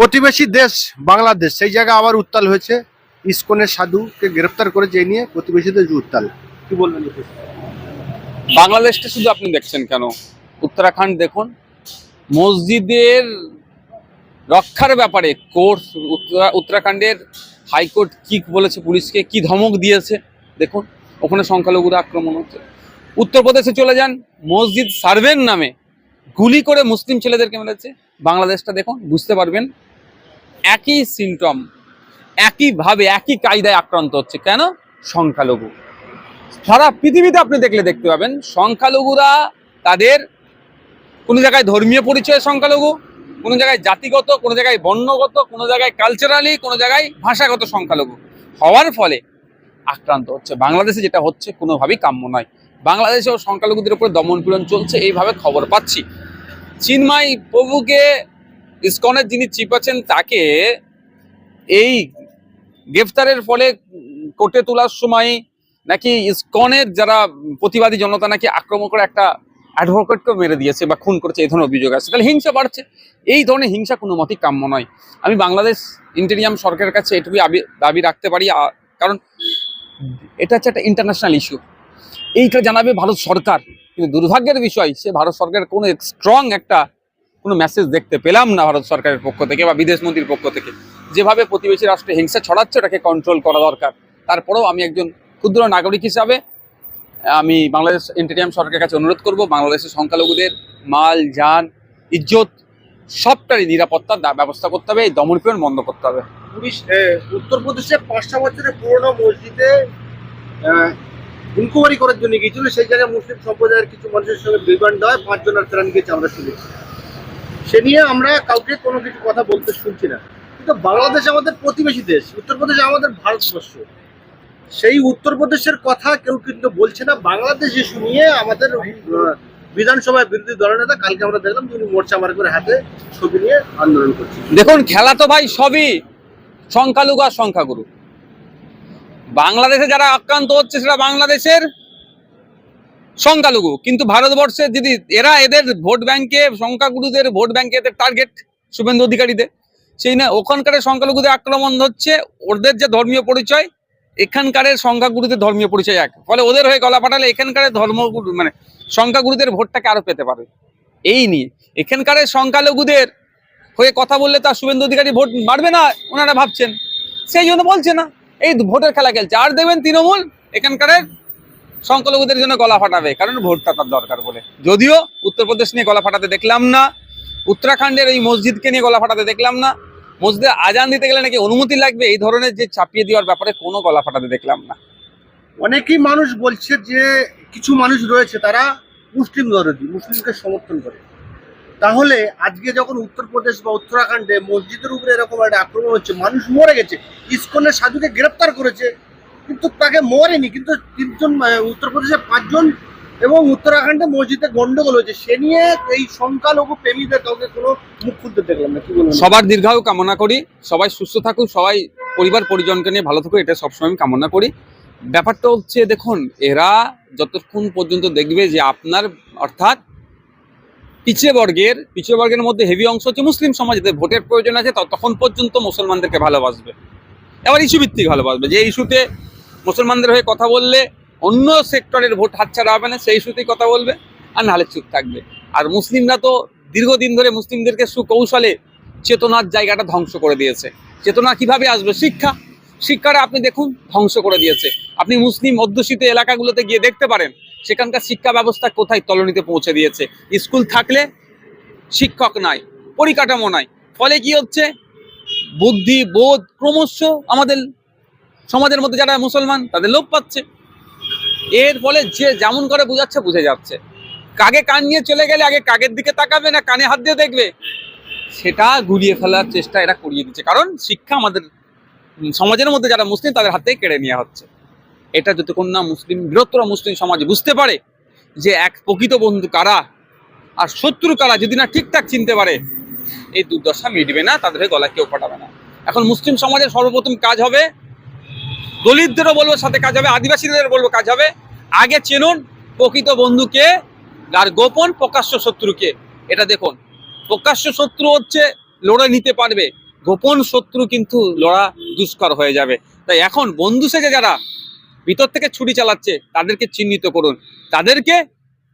প্রতিবেশী দেশ বাংলাদেশ, সেই জায়গায় আবার উত্তাল হয়েছে। ইসকনের সাধুকে গ্রেপ্তার করে যে নিয়ে প্রতিবেশী দেশ উত্তাল। কি বলবেন এতে? বাংলাদেশটা শুধু আপনি দেখছেন কেন? উত্তরাখণ্ড দেখুন, মসজিদের রক্ষার ব্যাপারে কোর্ট উত্তরাখণ্ডের হাইকোর্ট কি বলেছে পুলিশকে, কি ধমক দিয়েছে, দেখুন, ওখানে সংখ্যালঘুরা আক্রমণ হচ্ছে। উত্তরপ্রদেশে চলে যান, মসজিদ সার্ভেন নামে গুলি করে মুসলিম ছেলেদেরকে মেরেছে। বাংলাদেশটা দেখুন, বুঝতে পারবেন একই সিমটম একইভাবে একই কায়দায় আক্রান্ত হচ্ছে। কেন? সংখ্যালঘু। সারা পৃথিবীতে আপনি দেখলে দেখতে পাবেন, সংখ্যালঘুরা তাদের কোনো জায়গায় ধর্মীয় পরিচয় সংখ্যালঘু, কোনো জায়গায় জাতিগত, কোনো জায়গায় বর্ণগত, কোনো জায়গায় কালচারালি কোনো জায়গায় ভাষাগত সংখ্যালঘু। হওয়ার ফলে আক্রান্ত হচ্ছে। বাংলাদেশে যেটা হচ্ছে কোনোভাবেই কাম্য নয়। বাংলাদেশেও সংখ্যালঘুদের উপর দমনপীড়ন চলছে, এইভাবে খবর পাচ্ছি। চিন্ময় প্রভুকে ইসকনের যিনি চিফ আছেন, তাকে এই গ্রেফতারের ফলে কোর্টে তোলার সময় নাকি ইসকনের যারা প্রতিবাদী জনতা নাকি আক্রমণ করে একটা অ্যাডভোকেটকে মেরে দিয়েছে বা খুন করেছে, এই ধরনের অভিযোগ আছে তাহলে হিংসা বাড়ছে। এই ধরনের হিংসা কোনো মতেই কাম্য নয়। আমি বাংলাদেশ ইন্টেরিয়াম সরকারের কাছে এটুকুই দাবি রাখতে পারি কারণ এটা হচ্ছে একটা ইন্টারন্যাশনাল ইস্যু এইটা জানাবে ভারত সরকার। কিন্তু দুর্ভাগ্যের বিষয়, সে ভারত সরকারের কোনো স্ট্রং একটা কোনো মেসেজ দেখতে পেলাম না ভারত সরকারের পক্ষ থেকে বা বিদেশ মন্ত্রীর পক্ষ থেকে। যেভাবে প্রতিবেশী রাষ্ট্রে হিংসা ছড়াচ্ছে ওটাকে কন্ট্রোল করা দরকার। তারপরেও আমি একজন ক্ষুদ্র নাগরিক হিসাবে, আমি বাংলাদেশ ইন্টেরিয়াম সরকারের কাছে অনুরোধ করব, বাংলাদেশের সংখ্যালঘুদের মাল, যান, ইজ্জত সবটারই নিরাপত্তার ব্যবস্থা করতে হবে, এই দমনপীড়ন বন্ধ করতে হবে। উত্তরপ্রদেশে পাঁচটা বছরের পুরোনো মসজিদে ইনকোয়ারি করার জন্য গিয়েছিল। সেই জায়গায় মুসলিম সম্প্রদায়ের কিছু মানুষের সঙ্গে বিভ্রান্ত হয়, পাঁচজনের প্রাণ গিয়েছে আমরা শুনেছি। সে নিয়ে আমরা কাউকে কোনো কিছু কথা বলতে শুনছি না। কিন্তু বাংলাদেশ আমাদের প্রতিবেশী দেশ, উত্তরপ্রদেশ আমাদের ভারতবর্ষ। সেই উত্তরপ্রদেশের কথা কেউ কিন্তু বলছে না। বাংলাদেশ ইস্যু নিয়ে আমাদের বিধানসভায় বিরোধী দলনেতা কালকে আমরা দেখলাম তিনি মোর্চা বার করে হাতে ছবি নিয়ে আন্দোলন করছে। দেখুন, খেলা তো ভাই সবই সংখ্যালঘু আর সংখ্যাগুরু। বাংলাদেশে যারা আক্রান্ত হচ্ছে, সেটা বাংলাদেশের সংখ্যালঘু। কিন্তু ভারতবর্ষে যদি এরা এদের ভোট ব্যাংকে, সংখ্যাগুরুদের ভোট ব্যাংকে এদের টার্গেট শুভেন্দু অধিকারীদের, সেই না, ওখানকার সংখ্যালঘুদের আক্রমণ হচ্ছে ওদের যে ধর্মীয় পরিচয়, এখানকার সংখ্যাগুরুদের ধর্মীয় পরিচয় এক। ফলে ওদের হয়ে গলা পাঠালে এখানকার ধর্মগুরু মানে সংখ্যাগুরুদের ভোটটাকে আরও পেতে পারে। এই নিয়ে। এখানকার সংখ্যালঘুদের হয়ে কথা বললে তার শুভেন্দু অধিকারী ভোট বাড়বে না, ওনারা ভাবছেন। সেই জন্য বলছে না, এই ভোটের খেলা খেলছে। আর দেখবেন তৃণমূল, এখানকার সংখ্যালঘুদের জন্য গলা ফাটাবে, কারণ ভোটটা তার দরকার বলে। যদিও উত্তরপ্রদেশ নিয়ে গলা ফাটাতে দেখলাম না, উত্তরাখণ্ডের এই মসজিদকে নিয়ে গলা ফাটাতে দেখলাম না, মসজিদে আজান দিতে গেলে নাকি অনুমতি লাগবে, এই ধরনের যে চাপিয়ে দেওয়ার ব্যাপারে কোনো গলা ফাটাতে দেখলাম না। অনেকেই মানুষ বলছে যে কিছু মানুষ রয়েছে তারা মুসলিম দরদি মুসলিমকে সমর্থন করে। তাহলে আজকে যখন উত্তরপ্রদেশ বা উত্তরাখণ্ডে মসজিদের উপরে এরকম একটা আক্রমণ হচ্ছে, মানুষ মরে গেছে, ইসকনের সাধুকে গ্রেপ্তার করেছে কিন্তু তাকে মরেনি, কিন্তু তিনজন উত্তরপ্রদেশে পাঁচজন এবং উত্তরাখণ্ডে মসজিদে গন্ডগোল হয়েছে। সে নিয়ে এই সংখ্যালঘু প্রেমীদের কাউকে কোনো মুখ খুলতে দেখলাম না, কি বলব সবার দীর্ঘায়ু কামনা করি, সবাই সুস্থ থাকুক, সবাই পরিবার, পরিজনকে নিয়ে ভালো থাকুক, এটা সবসময় আমি কামনা করি। ব্যাপারটা হচ্ছে, দেখুন, এরা যতক্ষণ পর্যন্ত দেখবে যে আপনার, অর্থাৎ পিছিয়ে বর্গের পিছিয়ে বর্গের মধ্যে হেভি অংশ হচ্ছে মুসলিম সমাজ, এদের ভোটের প্রয়োজন আছে, ততক্ষণ পর্যন্ত মুসলমানদেরকে ভালোবাসবে। এবার ইস্যু ভিত্তিক ভালোবাসবে, যে ইস্যুতে মুসলমানদের হয়ে কথা বললে অন্য সেক্টরের ভোট হাতছাড়া হবে না, সেই ইস্যুতেই কথা বলবে আর নাহলে চুপ থাকবে। আর মুসলিমরা তো দীর্ঘদিন ধরে মুসলিমদেরকে সুকৌশলে চেতনার জায়গাটা ধ্বংস করে দিয়েছে। চেতনা কীভাবে আসবে? শিক্ষা। শিক্ষাটা আপনি দেখুন, ধ্বংস করে দিয়েছে। আপনি মুসলিম অধ্যুষিত এলাকাগুলোতে গিয়ে দেখতে পারেন, সেখানকার শিক্ষা ব্যবস্থা কোথায় তলনিতে পৌঁছে দিয়েছে। স্কুল থাকলে শিক্ষক নাই, পরিকাঠামো নাই। ফলে কি হচ্ছে? বুদ্ধি, বোধ ক্রমশ আমাদের সমাজের মধ্যে যারা মুসলমান, তাদের লোপ পাচ্ছে। এর ফলে যে যেমন করে বোঝাচ্ছে, বুঝে যাচ্ছে। কাকে কান নিয়ে চলে গেলে আগে কাকের দিকে তাকাবে না, কানে হাত দিয়ে দেখবে? সেটা গুলিয়ে ফেলার চেষ্টা এরা করিয়ে দিচ্ছে। কারণ শিক্ষা আমাদের সমাজের মধ্যে যারা মুসলিম, তাদের হাত কেড়ে নেওয়া হচ্ছে। এটা যতক্ষণ না মুসলিম, বৃহত্তর মুসলিম সমাজ বুঝতে পারে যে এক প্রকৃত বন্ধু কারা আর শত্রু কারা যদি না ঠিকঠাক চিনতে পারে, এই দুর্দশা মিটবে না, তাদের গলা কেউ ফাটাবে না। এখন মুসলিম সমাজের সর্বপ্রথম কাজ হবে দলিতদেরও বলব, সাথে কাজ হবে আদিবাসীদের বলব কাজ হবে। আগে চেনুন, প্রকৃত বন্ধুকে, আর গোপন প্রকাশ্য শত্রুকে। এটা দেখুন, প্রকাশ্য শত্রু হচ্ছে লড়ে নিতে পারবে। গোপন শত্রু কিন্তু লড়া দুষ্কর হয়ে যাবে। তাই এখন বন্ধু সেজে যারা ভিতর থেকে ছুটি চালাচ্ছে, তাদেরকে চিহ্নিত করুন। তাদেরকে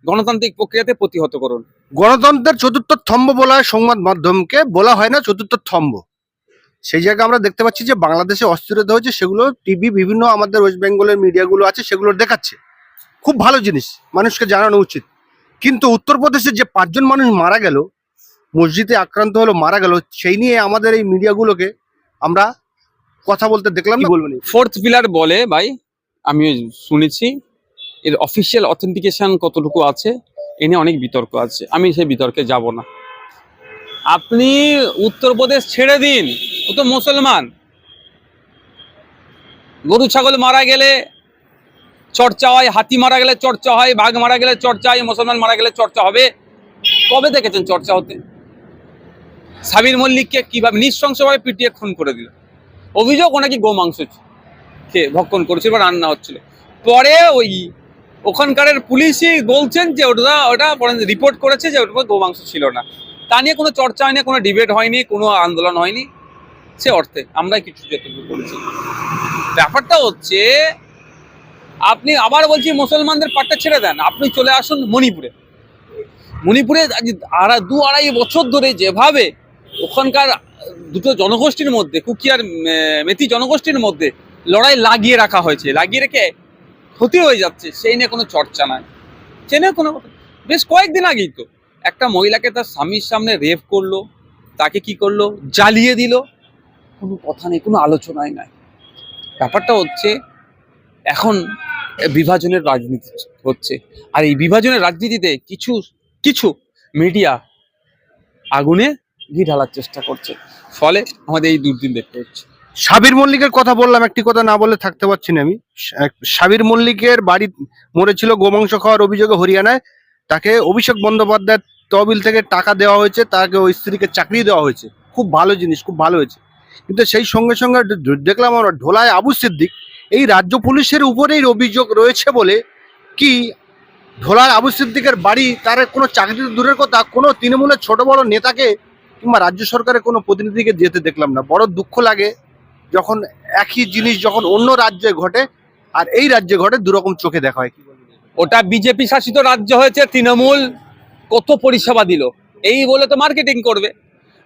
গণতান্ত্রিক প্রক্রিয়াতে প্রতিহত করুন। গণতন্ত্রের চতুর্থ স্তম্ভ বলা হয় সংবাদ মাধ্যমকে, বলা হয় না চতুর্থ স্তম্ভ। সেই জায়গায় আমরা দেখতে পাচ্ছি যে বাংলাদেশে অস্থিরতা হয়েছে, সেগুলো টিভি বিভিন্ন আমাদের ওয়েস্ট বেঙ্গলের মিডিয়াগুলো আছে, সেগুলো দেখাচ্ছে। খুব ভালো জিনিস, মানুষকে জানানো উচিত। কিন্তু উত্তরপ্রদেশে যে পাঁচজন মানুষ মারা গেল, মসজিদে আক্রান্ত হলো, মারা গেল, সেই নিয়ে আমাদের এই মিডিয়াগুলোকে আমরা কথা বলতে দেখলাম ফোর্থ পিলার বলে, ভাই আমি শুনেছি, এর অফিসিয়াল অথেন্টিকেশন কতটুকু আছে, এ নিয়ে অনেক বিতর্ক আছে। আমি সেই বিতর্কে যাব না। আপনি উত্তরপ্রদেশ ছেড়ে দিন। ও তো মুসলমান। গরু, ছাগল মারা গেলে চর্চা হয় হাতি মারা গেলে চর্চা হয় বাঘ মারা গেলে চর্চা হয় মুসলমান মারা গেলে চর্চা হবে। কবে দেখেছেন চর্চা হতে? সাবির মল্লিককে কীভাবে নৃশংসভাবে পিটিয়ে খুন করে দিল। অভিযোগ, ও নাকি গোমাংস খেয়ে ভক্ষণ করেছিল বা রান্না হচ্ছিল। পরে ওই ওখানকার পুলিশই বলছেন যে ওটা ওটা রিপোর্ট করেছে যে ওটা গোমাংস ছিল না। তা নিয়ে কোনো চর্চা হয়নি, কোনো ডিবেট হয়নি, কোনো আন্দোলন হয়নি। সে অর্থে আমরা কিছু যেটুকু করেছি। ব্যাপারটা হচ্ছে, আপনি আবার বলছি মুসলমানদের পাটটা ছেড়ে দেন। আপনি চলে আসুন মণিপুরে। মণিপুরে আড়াই দু আড়াই বছর ধরে যেভাবে ওখানকার দুটো জনগোষ্ঠীর মধ্যে কুকি আর মে- জনগোষ্ঠীর মধ্যে লড়াই লাগিয়ে রাখা হয়েছে। লাগিয়ে রেখে ক্ষতি হয়ে যাচ্ছে, সেই নিয়ে কোনো চর্চা নাই। সে নিয়ে কোনো বেশ কয়েকদিন আগেই তো একটা মহিলাকে তার স্বামীর সামনে রেপ করল, তাকে কি করল? জ্বালিয়ে দিল। কোনো কথা নেই, কোনো আলোচনাই নাই। ব্যাপারটা হচ্ছে, এখন বিভাজনের রাজনীতি হচ্ছে। আর এই বিভাজনের রাজনীতিতে কিছু কিছু মিডিয়া আগুনে ঘি ঢালার চেষ্টা করছে। ফলে আমাদের এই দুর্দিন দেখতে হচ্ছে। সাবির মল্লিকের কথা বললাম, একটি কথা না বলে থাকতে পারছি না আমি। সাবির মল্লিকের বাড়ি মরেছিল, গোমাংস খাওয়ার অভিযোগে হরিয়ানায়। তাকে অভিষেক বন্দ্যোপাধ্যায়ের তহবিল থেকে টাকা দেওয়া হয়েছে, তাকে ওই স্ত্রীকে চাকরি দেওয়া হয়েছে। খুব ভালো জিনিস, খুব ভালো হয়েছে। কিন্তু সেই সঙ্গে সঙ্গে দেখলাম আমরা ঢোলায় আবু সিদ্দিক, এই রাজ্য পুলিশের উপরেই অভিযোগ রয়েছে বলে কি ঢোলায় আবু সিদ্দিকের বাড়ি, তার কোনো চাকরি দূরের কথা, কোনো তৃণমূলের ছোট বড় নেতাকে কিংবা রাজ্য সরকারের কোনো প্রতিনিধিকে যেতে দেখলাম না। বড় দুঃখ লাগে যখন একই জিনিস যখন অন্য রাজ্যে ঘটে আর এই রাজ্যে ঘটে, দুরকম চোখে দেখা হয়। ওটা বিজেপি শাসিত রাজ্য হয়েছে, তৃণমূল কত পরিষেবা দিল? এই বলে তো মার্কেটিং করবে।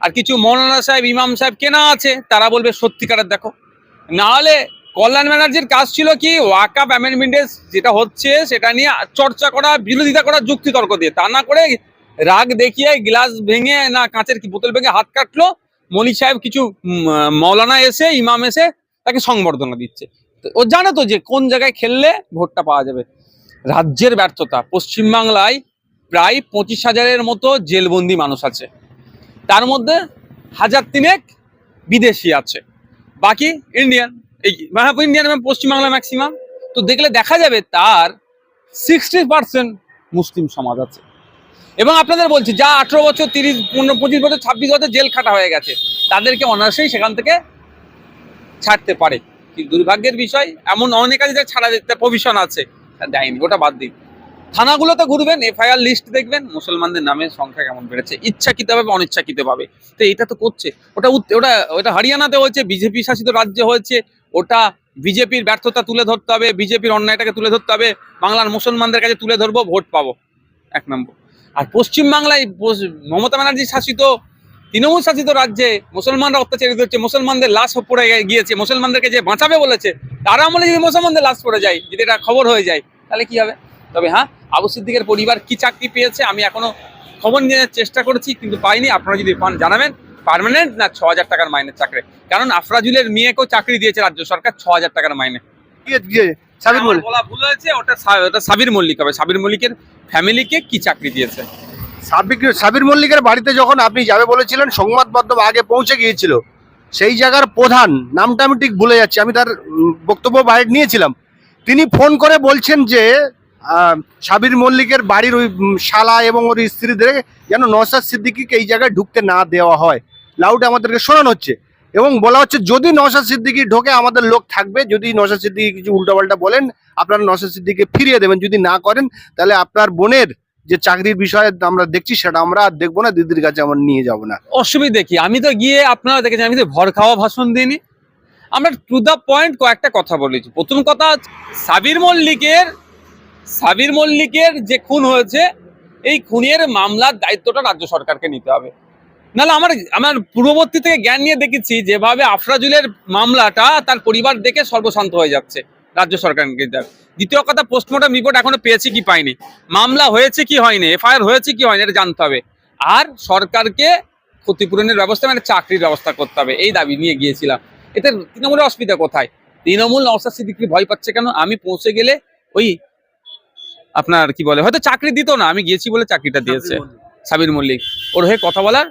আর কিছু মৌলানা সাহেব, ইমাম সাহেব কেনা আছে, তারা বলবে, সত্যিকারের দেখো। না হলে কল্যাণ ব্যানার্জির কাজ ছিল কি ওয়াকাপ অ্যামেন্ডমেন্টের যেটা হচ্ছে, সেটা নিয়ে চর্চা করা, বিরোধিতা করা, যুক্তিতর্ক দিয়ে। তা না করে রাগ দেখিয়ে গ্লাস ভেঙে না কাঁচের কি বোতল ভেঙে হাত কাটলো মলি সাহেব কিছু মৌলানা এসে, ইমাম এসে তাকে সংবর্ধনা দিচ্ছে। ও জানে তো যে কোন জায়গায় খেললে ভোটটা পাওয়া যাবে। রাজ্যের ব্যর্থতা, পশ্চিমবাংলায় প্রায় পঁচিশ হাজারের মতো জেলবন্দি মানুষ আছে। তার মধ্যে হাজার তিনেক বিদেশি আছে। বাকি ইন্ডিয়ান এই মানে ইন্ডিয়ান এবং পশ্চিমবাংলা ম্যাক্সিমাম তো দেখলে দেখা যাবে তার সিক্সটি পার্সেন্ট মুসলিম সমাজ আছে। এবং আপনাদের বলছি, যা আঠেরো বছর, তিরিশ, পনেরো, পঁচিশ বছর, ছাব্বিশ বছর জেল খাটা হয়ে গেছে, তাদেরকে অনায়াসেই সেখান থেকে ছাড়তে পারে। কিন্তু দুর্ভাগ্যের বিষয়? এমন অনেক আছে যা ছাড়া যেতে প্রভিশন আছে। দেয়নি, ওটা বাদ দিন। থানাগুলোতে ঘুরবেন, এফআইআর লিস্ট দেখবেন, মুসলমানদের নামের সংখ্যা কেমন বেড়েছে, ইচ্ছাকৃতভাবে অনিচ্ছাকৃতভাবে। তো এটা তো করছে। ওটা ওটা ওটা হরিয়ানাতে হয়েছে, বিজেপি শাসিত রাজ্যে হয়েছে, ওটা বিজেপির ব্যর্থতা তুলে ধরতে হবে, বিজেপির অন্যায়টাকে তুলে ধরতে হবে, বাংলার মুসলমানদের কাছে তুলে ধরবো, ভোট পাবো, এক নম্বর। আর পশ্চিমবাংলায় মমতা ব্যানার্জি শাসিত, তৃণমূল শাসিত রাজ্যে মুসলমানরা অত্যাচারিত হচ্ছে, মুসলমানদের লাশ পড়ে গিয়েছে, মুসলমানদেরকে যে বাঁচাবে বলেছে, তারা আমলে যদি মুসলমানদের লাশ পড়ে যায়, যদি এটা খবর হয়ে যায়, তাহলে কি হবে? তবে হ্যাঁ আবু সিদ্দিকের পরিবার কি চাকরি পেয়েছে আমি এখনও খবর নিয়ে চেষ্টা করেছি কিন্তু পাইনি। আপনারা যদি পান জানাবেন। পার্মানেন্ট না ছ হাজার টাকার মাইনের চাকরি? কারণ আফরাজুলের মেয়েকেও চাকরি দিয়েছে রাজ্য সরকার ছ হাজার টাকার মাইনে। সাবির মল্লিক? বলা ভুল হয়েছে ওটা সাবির মল্লিক হবে। সাবির মল্লিকের ফ্যামিলিকে কি চাকরি দিয়েছে? সাবিক সাবির মল্লিকের বাড়িতে যখন আপনি যাবে বলেছিলেন সংবাদ মাধ্যম আগে পৌঁছে গিয়েছিল সেই জায়গার প্রধান নামটা আমি ঠিক ভুলে যাচ্ছি আমি তার বক্তব্য বাইরে নিয়েছিলাম তিনি ফোন করে বলছেন যে সাবির মল্লিকের বাড়ির ওই শালা এবং ওর স্ত্রীদের যেন নসাদ সিদ্দিকিকে এই জায়গায় ঢুকতে না দেওয়া হয়। লাউড আমাদেরকে শোনানো হচ্ছে এবং বলা হচ্ছে, যদি নসাদ সিদ্দিকি ঢোকে, আমাদের লোক থাকবে। যদি নসাদ সিদ্দিকি কিছু উল্টাপাল্টা বলেন, আপনারা নসাদ সিদ্দিকে ফিরিয়ে দেবেন। যদি না করেন, তাহলে আপনার বোনের যে চাকরির বিষয়ে আমরা দেখছি, সেটা আমরা আর দেখব না, দিদির কাছে আমরা নিয়ে যাব না। অসুবিধে কি? আমি তো গিয়ে আপনারা দেখেছেন, আমি তো ভর খাওয়া ভাষণ দিইনি। আমরা টু দ্য পয়েন্ট কয়েকটা কথা বলেছি। প্রথম কথা সাবির মল্লিকের সাবির মল্লিকের যে খুন হয়েছে, এই খুনের মামলার দায়িত্বটা রাজ্য সরকারকে নিতে হবে। নাহলে আমার আমার পূর্ববর্তী থেকে জ্ঞান নিয়ে দেখেছি যেভাবে আফরাজুলের মামলাটা তার পরিবার দেখে সর্বশান্ত হয়ে যাচ্ছে রাজ্য সরকারকে। দ্বিতীয় কথা, পোস্টমর্টম রিপোর্ট এখনও পেয়েছি কি পাইনি? মামলা হয়েছে কি হয়নি? এফআইআর হয়েছে কি হয়নি? এটা জানতে হবে। আর সরকারকে ক্ষতিপূরণের ব্যবস্থা মানে চাকরির ব্যবস্থা করতে হবে। এই দাবি নিয়ে গিয়েছিলাম। এতে তৃণমূলের অসুবিধা কোথায়? তৃণমূল নওসাদ সিদ্দিকি ভয় পাচ্ছে কেন? আমি পৌঁছে গেলে ওই আপনার কি বলে? হয়তো চাকরি দিত না আমি গিয়েছি বলে চাকরিটা দিয়েছে। সাবির মল্লিক। ওর হয়ে কথা বলার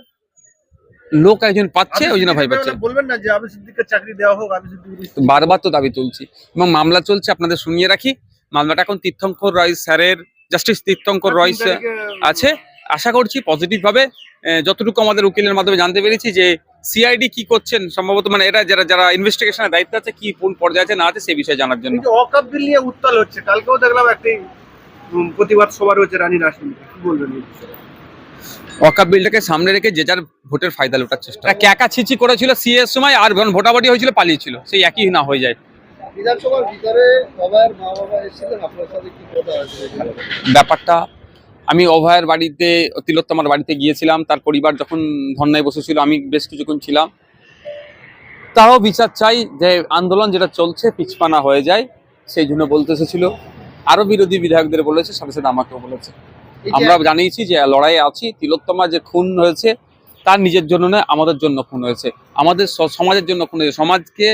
লোক একজন পাচ্ছে ওই জন্য ভয় পাচ্ছে। বলবেন না যে সিদ্দিককে চাকরি দেওয়া হোক সিদ্দিক বারবার তো দাবি তুলছি। এবং মামলা চলছে আপনাদের শুনিয়ে রাখি। মামলাটা এখন তীর্থঙ্কর রয় স্যারের জাস্টিস তীর্থঙ্কর রয় আছে। আশা করছি পজিটিভ ভাবে যতটুকু আমাদের উকিলের মাধ্যমে জানতে পেরেছি যে সিআইডি কি করছেন সম্ভবত মানে এরা যারা যারা ইনভেস্টিগেশনের দায়িত্ব আছে কি কোন পর্যায়ে আছে না আছে সেই বিষয়ে জানার জন্য। অকাপ বিল নিয়ে উত্তাল হচ্ছে কালকেও দেখলাম একটি প্রতিবাদ সভা রয়েছে রানী রাসমণিতে কি বলবেন ওয়াকাপ বিলটাকে সামনে রেখে যে যার ভোটের ফায়দা লোটার চেষ্টা। ক্যাকা ছিচি করেছিল সিএস সময় আর যখন ভোটাভুটি হয়েছিল পালিয়েছিল সেই একই না হয়ে যায়। বিধানসভার ভিতরে বাবার মা বাবা এসেছিলেন আপনার সাথে কি কথা আছে ব্যাপারটা আমি অভয়ের বাড়িতে তিলোত্তমার বাড়িতে গিয়েছিলাম তার পরিবার যখন ধর্নায় বসেছিল আমি বেশ কিছুক্ষণ ছিলাম। তারাও বিচার চাই যে আন্দোলন যেটা চলছে পিছপানা হয়ে যায় সেই জন্য বলতে এসেছিল। আরও বিরোধী বিধায়কদের বলেছে সাথে সাথে আমাকেও বলেছে। আমরা জানিয়েছি যে লড়াই আছি তিলোত্তমা যে খুন হয়েছে তার নিজের জন্য নয় আমাদের জন্য খুন হয়েছে। আমাদের সমাজের জন্য খুন হয়েছে সমাজকে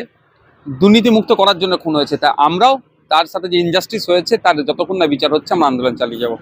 দুর্নীতিমুক্ত করার জন্য খুন হয়েছে। তা আমরাও তার সাথে যে ইনজাস্টিস হয়েছে তার যতক্ষণ না বিচার হচ্ছে আমরা আন্দোলন চালিয়ে যাব।